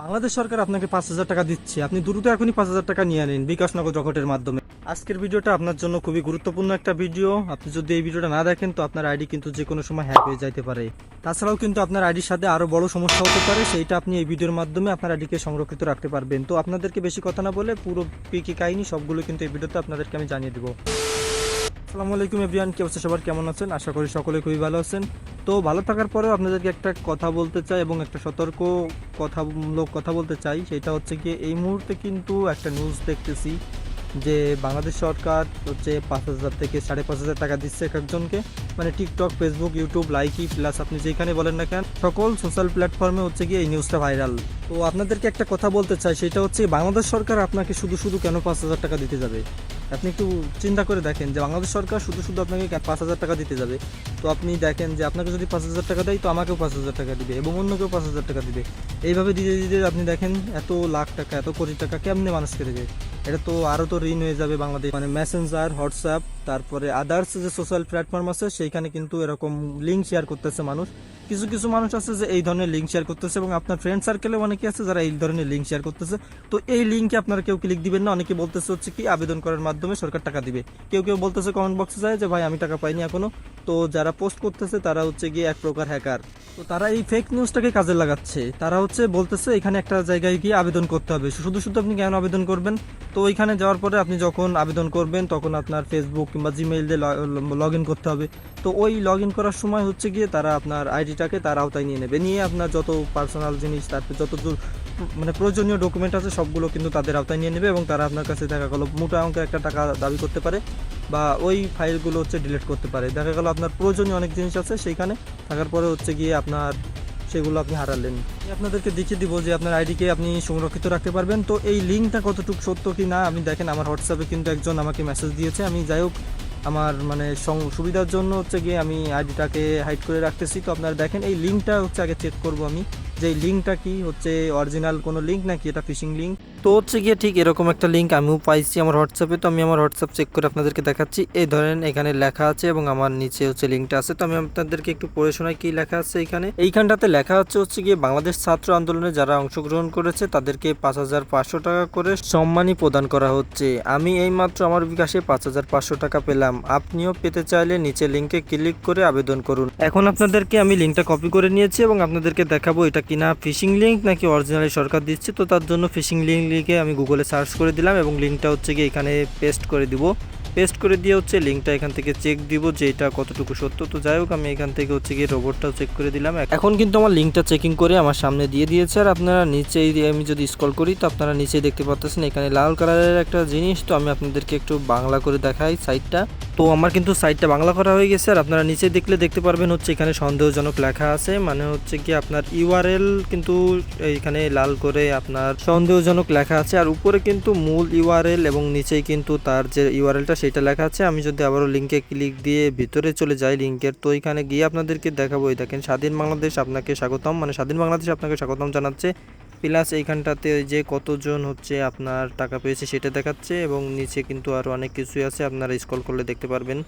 বাংলাদেশ সরকার আপনাকে পাঁচ হাজার টাকা দিচ্ছে। আপনি দ্রুত এখনই পাঁচ হাজার টাকা নিয়ে নিন বিকাশ নগর জগতের মাধ্যমে। আজকের ভিডিওটা আপনার জন্য খুবই গুরুত্বপূর্ণ একটা ভিডিও। আপনি যদি এই ভিডিওটা না দেখেন, তো আপনার আইডি কিন্তু যে কোনো সময় হ্যাক হয়ে যাইতে পারে। তাছাড়াও কিন্তু আপনার আইডির সাথে আরও বড় সমস্যা হতে পারে, সেইটা আপনি এই ভিডিওর মাধ্যমে আপনার আইডিকে সংরক্ষিত রাখতে পারবেন। তো আপনাদেরকে বেশি কথা না বলে পুরো কি কি কাহিনী সবগুলো কিন্তু এই ভিডিওতে আপনাদেরকে আমি জানিয়ে দেবো। আসসালামু আলাইকুম এভরিয়ান কি অবস্থা সবার? কেমন আছেন? আশা করি সকলে খুবই ভালো আছেন। তো ভালো থাকার পরেও আপনাদেরকে একটা কথা বলতে চাই এবং একটা সতর্ক কথামূলক কথা বলতে চাই। সেটা হচ্ছে কি এই মুহূর্তে কিন্তু একটা নিউজ দেখতেছি। যে বাংলাদেশ সরকার হচ্ছে পাঁচ হাজার থেকে সাড়ে পাঁচ হাজার টাকা দিচ্ছে এক একজনকে। মানে TikTok Facebook YouTube Likee plus আপনি যেখানে বলেন না কেন, সকল সোশ্যাল প্ল্যাটফর্মে হচ্ছে গিয়ে এই নিউজটা ভাইরাল তো আপনাদেরকে একটা কথা বলতে চাই, সেটা হচ্ছে বাংলাদেশ সরকার আপনাকে শুধু শুধু কেন পাঁচ হাজার টাকা দিতে যাবে? আপনি একটু চিন্তা করে দেখেন যে বাংলাদেশ সরকার শুধু শুধু আপনাকে পাঁচ হাজার টাকা দিতে যাবে। তো আপনি দেখেন যে আপনাকে যদি পাঁচ হাজার টাকা দেয়, তো আমাকেও পাঁচ হাজার টাকা দিবে এবং অন্য কেউ পাঁচ হাজার টাকা দিবে। এইভাবে দিতে দিতে আপনি দেখেন এত লাখ টাকা, এত কোটি টাকা কেমনে মানুষকে দেবে? এটা তো আরও তো ঋণ হয়ে যাবে বাংলাদেশ। মানে মেসেঞ্জার হোয়াটসঅ্যাপ তারপরে আদার্স যে সোশ্যাল প্ল্যাটফর্ম আছে, সেইখানে কিন্তু এরকম লিঙ্ক শেয়ার করতেছে মানুষ। কিছু কিছু মানুষ আছে যে এই ধরনের লিঙ্ক শেয়ার করতেছে এবং আপনার ফ্রেন্ড সার্কেলে অনেকে আছে যারা এই ধরনের লিঙ্ক শেয়ার করতেছে। তো এই লিঙ্কে আপনারা কেউ ক্লিক দিবেন না। অনেকে বলতেছে হচ্ছে কি, আবেদন করার মাধ্যমে সরকার টাকা দিবে। কেউ কেউ বলতেছে কমেন্ট বক্সে যায় যে, ভাই, আমি টাকা পাইনি এখনও। তো যারা পোস্ট করতেছে, তারা হচ্ছে গিয়ে এক প্রকার হ্যাকার তো তারা এই ফেক নিউজটাকে কাজে লাগাচ্ছে। তারা হচ্ছে বলতেছে, এখানে একটা জায়গায় গিয়ে আবেদন করতে হবে। শুধু শুধু আপনি কেন আবেদন করবেন? তো ওইখানে যাওয়ার পরে আপনি যখন আবেদন করবেন, তখন আপনার ফেসবুক কিংবা জিমেইল দিয়ে লগ ইন করতে হবে। তো ওই লগ ইন করার সময় হচ্ছে গিয়ে তারা আপনার আইডিটাকে তার আওতায় নিয়ে নেবে। নিয়ে আপনার যত পার্সোনাল জিনিস, তারপর যত মানে প্রয়োজনীয় ডকুমেন্ট আছে, সবগুলো কিন্তু তাদের আওতায় নিয়ে নেবে এবং তারা আপনার কাছে দেখা গেলো মোটা অঙ্কের একটা টাকা দাবি করতে পারে বা ওই ফাইলগুলো হচ্ছে ডিলিট করতে পারে। দেখা গেলো আপনার প্রয়োজনীয় অনেক জিনিস আছে সেইখানে, থাকার পরে হচ্ছে গিয়ে আপনার সেগুলো আপনি হারালেন। আপনাদেরকে দেখিয়ে দিব যে আপনার আইডিকে আপনি সংরক্ষিত রাখতে পারবেন। তো এই লিঙ্কটা কতটুকু সত্য কি না আমি দেখেন, আমার হোয়াটসঅ্যাপে কিন্তু একজন আমাকে মেসেজ দিয়েছে। আমি যাই হোক, আমার মানে সুবিধার জন্য হচ্ছে গিয়ে আমি আইডিটাকে হাইড করে রাখতেছি। তো আপনারা দেখেন, এই লিঙ্কটা হচ্ছে আগে চেক করব আমি। যে লিঙ্কটা কি? হচ্ছে অরিজিনাল কোনো লিঙ্ক নাকি? এটা ফিশিং লিঙ্ক তো হচ্ছে গিয়ে ঠিক এরকম একটা লিঙ্ক আমিও পাইছি আমার হোয়াটসঅ্যাপে তো আমি আমার হোয়াটসঅ্যাপ চেক করে আপনাদেরকে দেখাচ্ছি। এই ধরেন এখানে লেখা আছে এবং আমার নিচে হচ্ছে লিঙ্কটা আছে। তো আমি আপনাদেরকে একটু পড়ে শোনাই কি লেখা আছে এখানে। এইখানটাতে লেখা হচ্ছে হচ্ছে গিয়ে বাংলাদেশ ছাত্র আন্দোলনে যারা অংশগ্রহণ করেছে, তাদেরকে পাঁচ হাজার পাঁচশো টাকা করে সম্মানী প্রদান করা হচ্ছে। আমি এইমাত্র আমার বিকাশে পাঁচ হাজার পাঁচশো টাকা পেলাম। আপনিও পেতে চাইলে নিচে লিঙ্কে ক্লিক করে আবেদন করুন। এখন আপনাদেরকে আমি লিঙ্কটা কপি করে নিয়েছি এবং আপনাদেরকে দেখাবো এটা কিনা ফিশিং লিঙ্ক নাকি অরিজিনালি সরকার দিচ্ছে, তো তার জন্য ফিশিং লিঙ্ক লিখে আমি গুগলে সার্চ করে দিলাম এবং লিঙ্কটা হচ্ছে গিয়ে এখানে পেস্ট করে দিব। পেস্ট করে দিয়ে হচ্ছে লিঙ্কটা এখান থেকে চেক দিব যে এটা কতটুকু সত্য। তো যাই হোক, আমি এখান থেকে হচ্ছে গিয়ে রোবটটাও চেক করে দিলাম। এখন কিন্তু আমার লিঙ্কটা চেকিং করে আমার সামনে দিয়ে দিয়েছে। আর আপনারা নিচেই আমি যদি স্কল করি, তো আপনারা নিচে দেখতে পাচ্ছেন এখানে লাল কালারের একটা জিনিস। তো আমি আপনাদেরকে একটু বাংলা করে দেখাই সাইটটা তো আমার কিন্তু সাইটটা বাংলা করা হয়ে গেছে। আর আপনারা নিচে দেখলে দেখতে পারবেন হচ্ছে এখানে সন্দেহজনক লেখা আছে। মানে হচ্ছে কি আপনার ইউআরএল কিন্তু এইখানে লাল করে আপনার সন্দেহজনক লেখা আছে। আর উপরে কিন্তু মূল ইউআরএল এবং নিচেই কিন্তু তার যে ইউআরএলটা সেটা লেখা আছে। আমি যদি আবারও লিঙ্কে ক্লিক দিয়ে ভিতরে চলে যাই লিঙ্কের তো এখানে গিয়ে আপনাদেরকে দেখাবো। এই দেখেন, স্বাধীন বাংলাদেশ আপনাকে স্বাগতম। মানে স্বাধীন বাংলাদেশ আপনাকে স্বাগতম জানাচ্ছে। প্লাস এইখানটাতে যে কতজন হচ্ছে আপনার টাকা পেয়েছে সেটা দেখাচ্ছে এবং নিচে কিন্তু আরও অনেক কিছুই আছে, আপনারা স্কল করলে দেখতে পারবেন।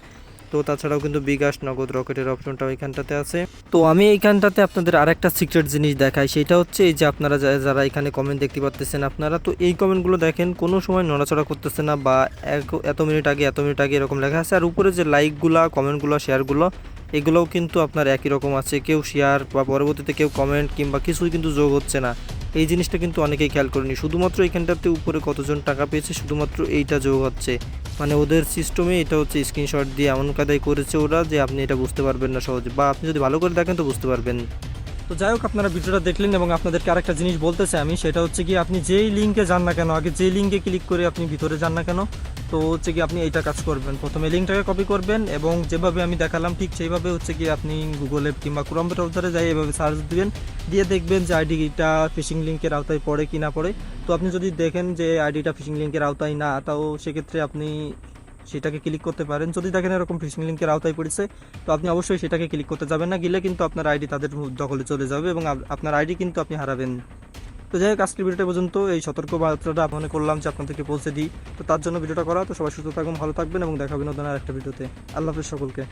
তো তাছাড়াও কিন্তু বিকাশ নগদ রকেটের অপশনটাও এখানটাতে আছে। তো আমি এইখানটাতে আপনাদের আরেকটা সিক্রেট জিনিস দেখাই, সেটা হচ্ছে এই যে আপনারা যারা এখানে কমেন্ট দেখতে পাচ্ছেন আপনারা, তো এই কমেন্টগুলো দেখেন কোনো সময় নড়াচড়া করতেছে না বা এক- এত মিনিট আগে, এত মিনিট আগে এরকম লেখা আছে। আর উপরে যে লাইকগুলো কমেন্টগুলো শেয়ারগুলো এগুলোও কিন্তু আপনার একই রকম আছে। কেউ শেয়ার বা পরবর্তীতে কেউ কমেন্ট কিংবা কিছুই কিন্তু যোগ হচ্ছে না। এই জিনিসটা কিন্তু অনেকেই খেয়াল করেনি। শুধুমাত্র এখানটাতে উপরে কতজন টাকা পেয়েছে, শুধুমাত্র এইটা যোগ হচ্ছে। মানে ওদের সিস্টেমে এটা হচ্ছে স্ক্রিনশট দিয়ে এমন কাদাই করেছে ওরা যে আপনি এটা বুঝতে পারবেন না সহজে। বা আপনি যদি ভালো করে দেখেন তো বুঝতে পারবেন। তো যাই হোক, আপনারা ভিডিওটা দেখলেন এবং আপনাদেরকে আরেকটা জিনিস বলতে চাই আমি, সেটা হচ্ছে কি আপনি যেই লিঙ্কে যান না কেন, আগে যেই লিঙ্কে ক্লিক করে আপনি ভিতরে যান না কেন, তো হচ্ছে কি আপনি এইটা কাজ করবেন। প্রথমে লিঙ্কটাকে কপি করবেন এবং যেভাবে আমি দেখালাম, ঠিক সেইভাবে হচ্ছে কি আপনি গুগলে কিংবা ক্রোম ব্রাউজারে যাই এভাবে সার্চ দিবেন, দিয়ে দেখবেন যে আইডিটা ফিশিং লিঙ্কের আওতায় পড়ে কি না পড়ে। তো আপনি যদি দেখেন যে আইডিটা ফিশিং লিঙ্কের আওতায় না, তাও সেক্ষেত্রে আপনি সেটাকে ক্লিক করতে পারেন। যদি দেখেন এরকম ফিশিং লিঙ্কের আওতায় পড়েছে, তো আপনি অবশ্যই সেটাকে ক্লিক করতে যাবেন না। গেলে কিন্তু আপনার আইডি তাদের দখলে চলে যাবে এবং আপনার আইডি কিন্তু আপনি হারাবেন। তো যাই হোক, আজকের ভিডিওটা পর্যন্ত এই সতর্ক বার্তাটা মনে করলাম যে আপনাদেরকে পৌঁছে দিই। তো তার জন্য ভিডিওটা করা। তো সবাই সুস্থ থাকুন, ভালো থাকবেন এবং দেখাবেন ওদের আর একটা ভিডিওতে। আল্লাহ হাফিজ সকলকে।